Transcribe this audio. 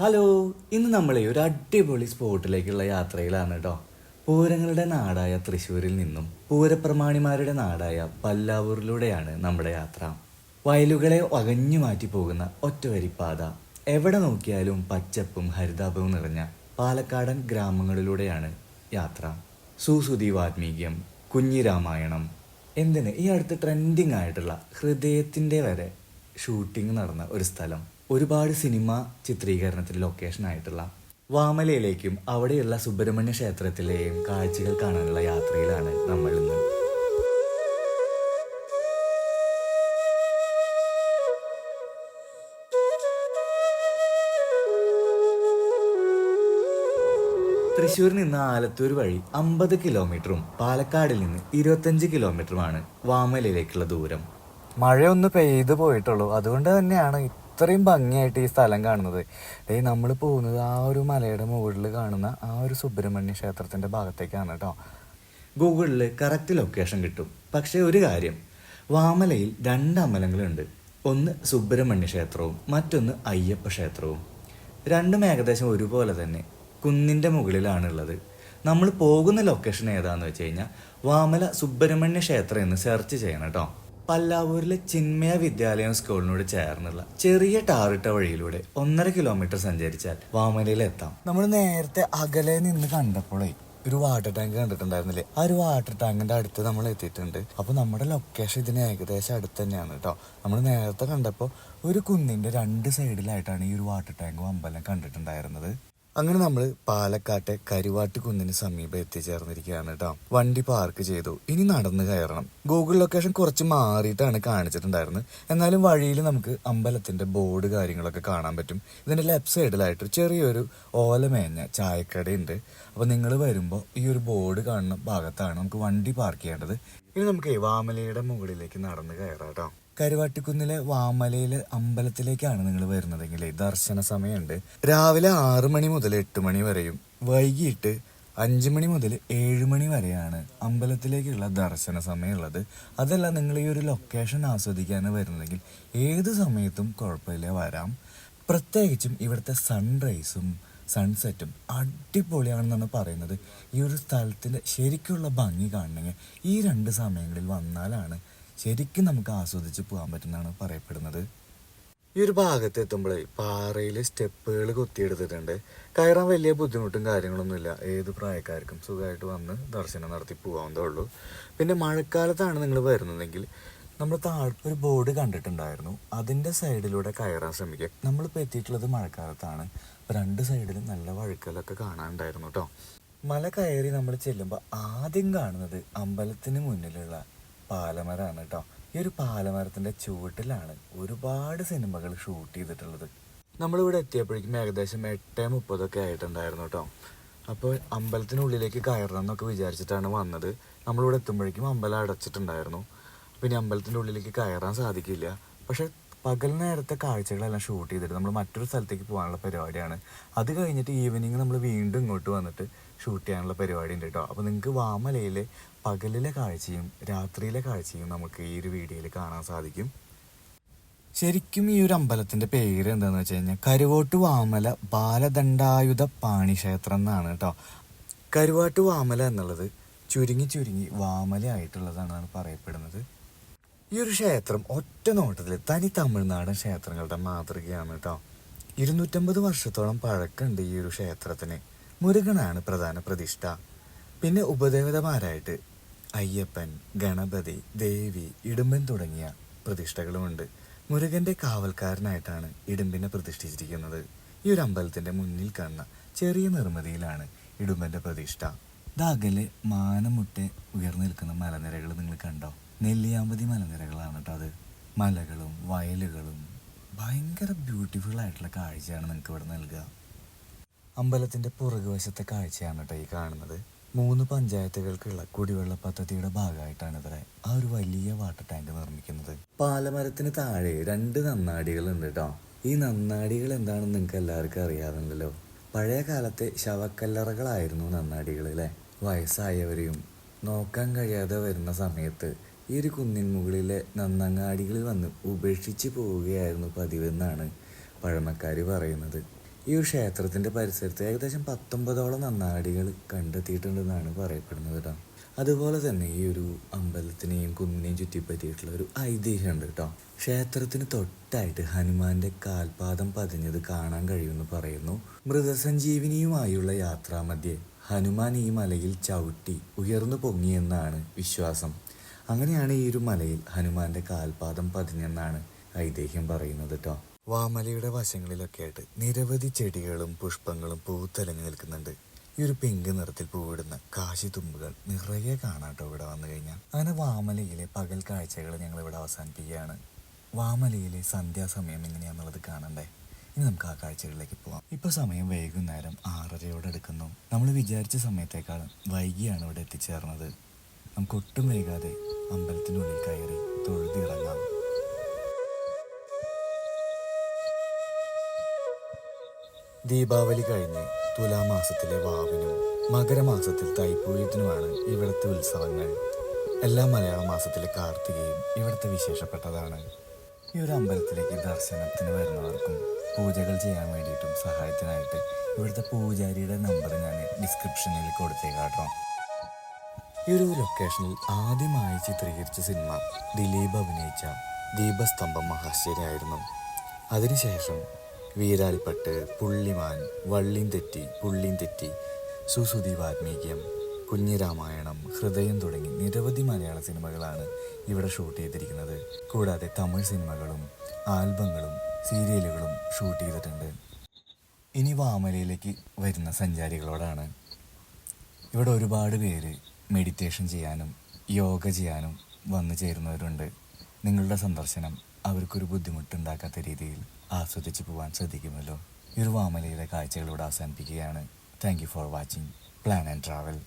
Hello ഇന്ന് നമ്മളെ ഒരു അടിപൊളി സ്പോട്ടിലേക്കുള്ള യാത്രയിലാണ് കേട്ടോ പൂരങ്ങളുടെ നാടായ തൃശ്ശൂരിൽ നിന്നും പൂരപ്രമാണിമാരുടെ നാടായ പല്ലാവൂരിലൂടെയാണ് നമ്മുടെ യാത്ര. വയലുകളെ അകഞ്ഞു മാറ്റി പോകുന്ന ഒറ്റവരിപ്പാത. എവിടെ നോക്കിയാലും പച്ചപ്പും ഹരിതാപവും നിറഞ്ഞ പാലക്കാടൻ ഗ്രാമങ്ങളിലൂടെയാണ് യാത്ര. സുസുതി വാൽമീകിയം കുഞ്ഞിരാമായണം എന്തിന്? ഈ അടുത്ത് ട്രെൻഡിങ് ആയിട്ടുള്ള ഹൃദയത്തിന്റെ വരെ ഷൂട്ടിംഗ് നടന്ന ഒരു സ്ഥലം. ഒരുപാട് സിനിമ ചിത്രീകരണത്തിൽ ലൊക്കേഷൻ ആയിട്ടുള്ള വാമലയിലേക്കും അവിടെയുള്ള സുബ്രഹ്മണ്യ ക്ഷേത്രത്തിലെയും കാഴ്ചകൾ കാണാനുള്ള യാത്രയിലാണ് നമ്മൾ ഇന്ന്. തൃശ്ശൂരിൽ നിന്ന് ആലത്തൂർ വഴി അമ്പത് കിലോമീറ്ററും പാലക്കാടിൽ നിന്ന് ഇരുപത്തഞ്ച് കിലോമീറ്ററുമാണ് വാമലയിലേക്കുള്ള ദൂരം. മഴയൊന്ന് പെയ്തു പോയിട്ടുള്ളൂ. അതുകൊണ്ട് തന്നെയാണ് ഇത്രയും ഭംഗിയായിട്ട് ഈ സ്ഥലം കാണുന്നത്. ഏ നമ്മൾ പോകുന്നത് ആ ഒരു മലയുടെ മുകളിൽ കാണുന്ന ആ ഒരു സുബ്രഹ്മണ്യ ക്ഷേത്രത്തിന്റെ ഭാഗത്തേക്കാണ് കേട്ടോ ഗൂഗിളിൽ കറക്റ്റ് ലൊക്കേഷൻ കിട്ടും. പക്ഷേ ഒരു കാര്യം. വാമലയിൽ രണ്ട് അമ്പലങ്ങളുണ്ട്. ഒന്ന് സുബ്രഹ്മണ്യ ക്ഷേത്രവും മറ്റൊന്ന് അയ്യപ്പ ക്ഷേത്രവും. രണ്ടും ഏകദേശം ഒരുപോലെ തന്നെ. കുന്നിന്റെ മുകളിലാണുള്ളത്. നമ്മൾ പോകുന്ന ലൊക്കേഷൻ ഏതാണെന്ന് വെച്ച് കഴിഞ്ഞാൽ വാമല സുബ്രഹ്മണ്യ ക്ഷേത്രം എന്ന് സെർച്ച് ചെയ്യണം കേട്ടോ പല്ലാവൂരിലെ ചിന്മയ വിദ്യാലയം സ്കൂളിനോട് ചേർന്നുള്ള ചെറിയ ടാറിട്ട വഴിയിലൂടെ ഒന്നര കിലോമീറ്റർ സഞ്ചരിച്ചാൽ വാമനയിൽ എത്താം. നമ്മൾ നേരത്തെ അകലെ നിന്ന് കണ്ടപ്പോഴേ ഒരു വാട്ടർ ടാങ്ക് കണ്ടിട്ടുണ്ടായിരുന്നില്ലേ? ആ ഒരു വാട്ടർ ടാങ്കിന്റെ അടുത്ത് നമ്മൾ എത്തിയിട്ടുണ്ട്. അപ്പൊ നമ്മുടെ ലൊക്കേഷൻ ഇതിന് ഏകദേശം അടുത്ത് തന്നെയാണ് കേട്ടോ നമ്മൾ നേരത്തെ കണ്ടപ്പോൾ ഒരു കുന്നിന്റെ രണ്ട് സൈഡിലായിട്ടാണ് ഈ ഒരു വാട്ടർ ടാങ്ക് അമ്പലം കണ്ടിട്ടുണ്ടായിരുന്നത്. അങ്ങനെ നമ്മൾ പാലക്കാട്ടെ കരുവാട്ടിക്കുന്നിന് സമീപം എത്തിച്ചേർന്നിരിക്കുകയാണ് കേട്ടോ വണ്ടി പാർക്ക് ചെയ്തു. ഇനി നടന്ന് കയറണം. ഗൂഗിൾ ലൊക്കേഷൻ കുറച്ച് മാറിയിട്ടാണ് കാണിച്ചിട്ടുണ്ടായിരുന്നത്. എന്നാലും വഴിയിൽ നമുക്ക് അമ്പലത്തിന്റെ ബോർഡ് കാര്യങ്ങളൊക്കെ കാണാൻ പറ്റും. ഇതിന്റെ ലെഫ്റ്റ് സൈഡിലായിട്ട് ചെറിയൊരു ഓലമേഞ്ഞ ചായക്കടയുണ്ട്. അപ്പൊ നിങ്ങൾ വരുമ്പോൾ ഈ ഒരു ബോർഡ് കാണുന്ന ഭാഗത്താണ് നമുക്ക് വണ്ടി പാർക്ക് ചെയ്യേണ്ടത്. ഇനി നമുക്ക് വാമലയുടെ മുകളിലേക്ക് നടന്ന് കയറാം കേട്ടോ കരുവാട്ടിക്കുന്നിലെ വാമലയിലെ അമ്പലത്തിലേക്കാണ് നിങ്ങൾ വരുന്നതെങ്കിൽ ദർശന സമയമുണ്ട്. രാവിലെ ആറ് മണി മുതൽ എട്ട് മണി വരെയും വൈകിട്ട് അഞ്ച് മണി മുതൽ ഏഴ് മണി വരെയാണ് അമ്പലത്തിലേക്കുള്ള ദർശന സമയമുള്ളത്. അതല്ല നിങ്ങൾ ഈ ഒരു ലൊക്കേഷൻ ആസ്വദിക്കാൻ വരുന്നതെങ്കിൽ ഏത് സമയത്തും കുഴപ്പമില്ല വരാം. പ്രത്യേകിച്ചും ഇവിടുത്തെ സൺറൈസും സൺസെറ്റും അടിപൊളിയാണെന്നാണ് പറയുന്നത്. ഈ ഒരു സ്ഥലത്തിന്റെ ശരിക്കുള്ള ഭംഗി കാണണമെങ്കിൽ ഈ രണ്ട് സമയങ്ങളിൽ വന്നാലാണ് ശരിക്കും നമുക്ക് ആസ്വദിച്ച് പോകാൻ പറ്റുന്നതാണ് പറയപ്പെടുന്നത്. ഈ ഒരു ഭാഗത്ത് എത്തുമ്പോഴേ പാറയിൽ സ്റ്റെപ്പുകൾ കൊത്തിയെടുത്തിട്ടുണ്ട്. കയറാൻ വലിയ ബുദ്ധിമുട്ടും കാര്യങ്ങളൊന്നുമില്ല. ഏത് പ്രായക്കാർക്കും സുഖമായിട്ട് വന്ന് ദർശനം നടത്തി പോകാവുന്നതേ ഉള്ളൂ. പിന്നെ മഴക്കാലത്താണ് നിങ്ങൾ വരുന്നതെങ്കിൽ നമ്മൾ താഴെ ഒരു ബോർഡ് കണ്ടിട്ടുണ്ടായിരുന്നു. അതിന്റെ സൈഡിലൂടെ കയറാൻ ശ്രമിക്കുക. നമ്മളിപ്പോൾ എത്തിയിട്ടുള്ളത് മഴക്കാലത്താണ്. രണ്ട് സൈഡിലും നല്ല വഴുക്കലൊക്കെ കാണാനുണ്ടായിരുന്നു കേട്ടോ. മല കയറി നമ്മൾ ചെല്ലുമ്പോൾ ആദ്യം കാണുന്നത് അമ്പലത്തിന് മുന്നിലുള്ള പാലമരമാണ് കേട്ടോ ഈ ഒരു പാലമരത്തിന്റെ ചുവട്ടിലാണ് ഒരുപാട് സിനിമകൾ ഷൂട്ട് ചെയ്തിട്ടുള്ളത്. നമ്മളിവിടെ എത്തിയപ്പോഴേക്കും ഏകദേശം എട്ട് മുപ്പതൊക്കെ ആയിട്ടുണ്ടായിരുന്നു കേട്ടോ അപ്പോൾ അമ്പലത്തിനുള്ളിലേക്ക് കയറണം എന്നൊക്കെ വിചാരിച്ചിട്ടാണ് വന്നത്. നമ്മളിവിടെ എത്തുമ്പോഴേക്കും അമ്പലം അടച്ചിട്ടുണ്ടായിരുന്നു. പിന്നെ അമ്പലത്തിന്റെ ഉള്ളിലേക്ക് കയറാൻ സാധിക്കില്ല. പക്ഷെ പകൽ നേരത്തെ കാഴ്ചകളെല്ലാം ഷൂട്ട് ചെയ്തിട്ട് നമ്മൾ മറ്റൊരു സ്ഥലത്തേക്ക് പോകാനുള്ള പരിപാടിയാണ്. അത് കഴിഞ്ഞിട്ട് ഈവനിങ് നമ്മൾ വീണ്ടും ഇങ്ങോട്ട് വന്നിട്ട് ഷൂട്ട് ചെയ്യാനുള്ള പരിപാടി ഉണ്ട് കേട്ടോ അപ്പോൾ നിങ്ങൾക്ക് വാമലയിലെ പകലിലെ കാഴ്ചയും രാത്രിയിലെ കാഴ്ചയും നമുക്ക് ഈ ഒരു വീഡിയോയിൽ കാണാൻ സാധിക്കും. ശരിക്കും ഈ ഒരു അമ്പലത്തിന്റെ പേര് എന്താണെന്ന് വെച്ച് കഴിഞ്ഞാൽ കരുവോട്ട് വാമല ബാലദണ്ഡായുധ പാണിക്ഷേത്രം എന്നാണ് കേട്ടോ കരുവാട്ട് വാമല എന്നുള്ളത് ചുരുങ്ങി ചുരുങ്ങി വാമല ആയിട്ടുള്ളതാണെന്നാണ് പറയപ്പെടുന്നത്. ഈ ഒരു ക്ഷേത്രം ഒറ്റ നോട്ടത്തിൽ തനി തമിഴ്നാടൻ ക്ഷേത്രങ്ങളുടെ മാതൃകയാണ് കേട്ടോ ഇരുന്നൂറ്റമ്പത് വർഷത്തോളം പഴക്കമുണ്ട് ഈ ഒരു ക്ഷേത്രത്തിന്. മുരുകനാണ് പ്രധാന പ്രതിഷ്ഠ. പിന്നെ ഉപദേവതമാരായിട്ട് അയ്യപ്പൻ ഗണപതി ദേവി ഇടുമ്പൻ തുടങ്ങിയ പ്രതിഷ്ഠകളുമുണ്ട്. മുരുകന്റെ കാവൽക്കാരനായിട്ടാണ് ഇടുമ്പിനെ പ്രതിഷ്ഠിച്ചിരിക്കുന്നത്. ഈ ഒരു അമ്പലത്തിന്റെ മുന്നിൽ കാണുന്ന ചെറിയ നിർമ്മിതിയിലാണ് ഇടുമ്പന്റെ പ്രതിഷ്ഠ. ദാഗലെ മാനമുട്ടെ ഉയർന്നു നിൽക്കുന്ന മലനിരകൾ നിങ്ങൾ കണ്ടോ? നെല്ലിയാമ്പതി മലനിരകളാണ് കേട്ടോ അത്. മലകളും വയലുകളും ഭയങ്കര ബ്യൂട്ടിഫുൾ ആയിട്ടുള്ള കാഴ്ചയാണ് നിങ്ങൾക്ക് ഇവിടെ നൽകുക അമ്പലത്തിന്റെ പുറകുവശത്തെ കാഴ്ചയാണ് കേട്ടോ ഈ കാണുന്നത്. മൂന്ന് പഞ്ചായത്തുകൾക്കുള്ള കുടിവെള്ള പദ്ധതിയുടെ ഭാഗമായിട്ടാണ് ഇവിടെ ആ ഒരു വലിയ വാട്ടർ ടാങ്ക് നിർമ്മിക്കുന്നത്. പാലമരത്തിന് താഴെ രണ്ട് നന്നാടികൾ ഉണ്ട് കേട്ടോ ഈ നന്നാടികൾ എന്താണെന്ന് നിങ്ങൾക്ക് എല്ലാവർക്കും അറിയാറുണ്ടല്ലോ. പഴയ കാലത്തെ ശവക്കല്ലറകളായിരുന്നു നന്നാടികൾ അല്ലേ വയസ്സായവരെയും നോക്കാൻ കഴിയാതെ വരുന്ന സമയത്ത് ഈ ഒരു കുന്നിൻ മുകളിലെ നന്നങ്ങാടികളിൽ വന്ന് ഉപേക്ഷിച്ച് പോവുകയായിരുന്നു പതിവെന്നാണ് പഴമക്കാർ പറയുന്നത്. ഈ ഒരു ക്ഷേത്രത്തിന്റെ പരിസരത്ത് ഏകദേശം പത്തൊമ്പതോളം നന്നാടികൾ കണ്ടെത്തിയിട്ടുണ്ടെന്നാണ് പറയപ്പെടുന്നത് കേട്ടോ. അതുപോലെ തന്നെ ഈ ഒരു അമ്പലത്തിനെയും കുന്നിനെയും ചുറ്റിപ്പറ്റിയിട്ടുള്ള ഒരു ഐതിഹ്യമുണ്ട് കേട്ടോ. ക്ഷേത്രത്തിന് തൊട്ടായിട്ട് ഹനുമാന്റെ കാൽപാദം പതിഞ്ഞത് കാണാൻ കഴിയുമെന്ന് പറയുന്നു. മൃതസഞ്ജീവിനിയുമായുള്ള യാത്രാമധ്യേ ഹനുമാൻ ഈ മലയിൽ ചവിട്ടി ഉയർന്നു പൊങ്ങിയെന്നാണ് വിശ്വാസം. അങ്ങനെയാണ് ഈ ഒരു മലയിൽ ഹനുമാന്റെ കാൽപാദം പതിഞ്ഞെന്നാണ് ഐതിഹ്യം പറയുന്നത് കേട്ടോ വാമലയുടെ വശങ്ങളിലൊക്കെ ആയിട്ട് നിരവധി ചെടികളും പുഷ്പങ്ങളും പൂത്തലങ്ങി നിൽക്കുന്നുണ്ട്. ഈ ഒരു പിങ്ക് നിറത്തിൽ പൂവിടുന്ന കാശിത്തുമ്പുകൾ നിറയെ കാണാട്ടോ ഇവിടെ വന്നു കഴിഞ്ഞാൽ. അങ്ങനെ വാമലയിലെ പകൽ കാഴ്ചകൾ ഞങ്ങൾ ഇവിടെ അവസാനിപ്പിക്കുകയാണ്. വാമലയിലെ സന്ധ്യാസമയം എങ്ങനെയാണെന്നുള്ളത് കാണണ്ടേ? ഇനി നമുക്ക് ആ കാഴ്ചകളിലേക്ക് പോവാം. ഇപ്പൊ സമയം വൈകുന്നേരം ആറരയോടെ എടുക്കുന്നു നമ്മൾ വിചാരിച്ച സമയത്തേക്കാളും വൈകിയാണ് ഇവിടെ എത്തിച്ചേർന്നത്. നമുക്ക് ഒട്ടും വൈകാതെ അമ്പലത്തിനുള്ളിൽ കയറി തൊഴുതിറങ്ങാം. ദീപാവലി കഴിഞ്ഞ് തുലാമാസത്തിലെ വാവിനും മകരമാസത്തിൽ തൈപ്പൂയത്തിനുമാണ് ഇവിടുത്തെ ഉത്സവങ്ങൾ. എല്ലാ മലയാള മാസത്തിലെ കാർത്തികയും ഇവിടുത്തെ വിശേഷപ്പെട്ടതാണ്. ഈ ഒരു അമ്പലത്തിലേക്ക് ദർശനത്തിന് വരുന്നവർക്കും പൂജകൾ ചെയ്യാൻ വേണ്ടിയിട്ടും സഹായത്തിനായിട്ട് ഇവിടുത്തെ പൂജാരിയുടെ നമ്പർ ഞാൻ ഡിസ്ക്രിപ്ഷനിൽ കൊടുത്തേക്കാട്ടോ ഈ ഒരു ലൊക്കേഷനിൽ ആദ്യമായി ചിത്രീകരിച്ച സിനിമ ദിലീപ് അഭിനയിച്ച ദീപസ്തംഭം മഹാശ്ശേരിയായിരുന്നു അതിനുശേഷം വീരാൽപ്പട്ട് പുള്ളിമാൻ വള്ളിയും തെറ്റി പുള്ളിയും തെറ്റി സുസുതി വാൽമീകിയം കുഞ്ഞിരാമായണം ഹൃദയം തുടങ്ങി നിരവധി മലയാള സിനിമകളാണ് ഇവിടെ ഷൂട്ട് ചെയ്തിരിക്കുന്നത്. കൂടാതെ തമിഴ് സിനിമകളും ആൽബങ്ങളും സീരിയലുകളും ഷൂട്ട് ചെയ്തിട്ടുണ്ട്. ഇനി വാമലയിലേക്ക് വരുന്ന സഞ്ചാരികളോടാണ്. ഇവിടെ ഒരുപാട് പേര് മെഡിറ്റേഷൻ ചെയ്യാനും യോഗ ചെയ്യാനും വന്നു ചേരുന്നവരുണ്ട്. നിങ്ങളുടെ സന്ദർശനം അവർക്കൊരു ബുദ്ധിമുട്ടുണ്ടാക്കാത്ത രീതിയിൽ ആസ്വദിച്ചു പോകാൻ ശ്രദ്ധിക്കുമല്ലോ. ഈ ഒരു വാമലയിലെ കാഴ്ചകളോട് അവസാനിപ്പിക്കുകയാണ്. Thank you for watching plan and travel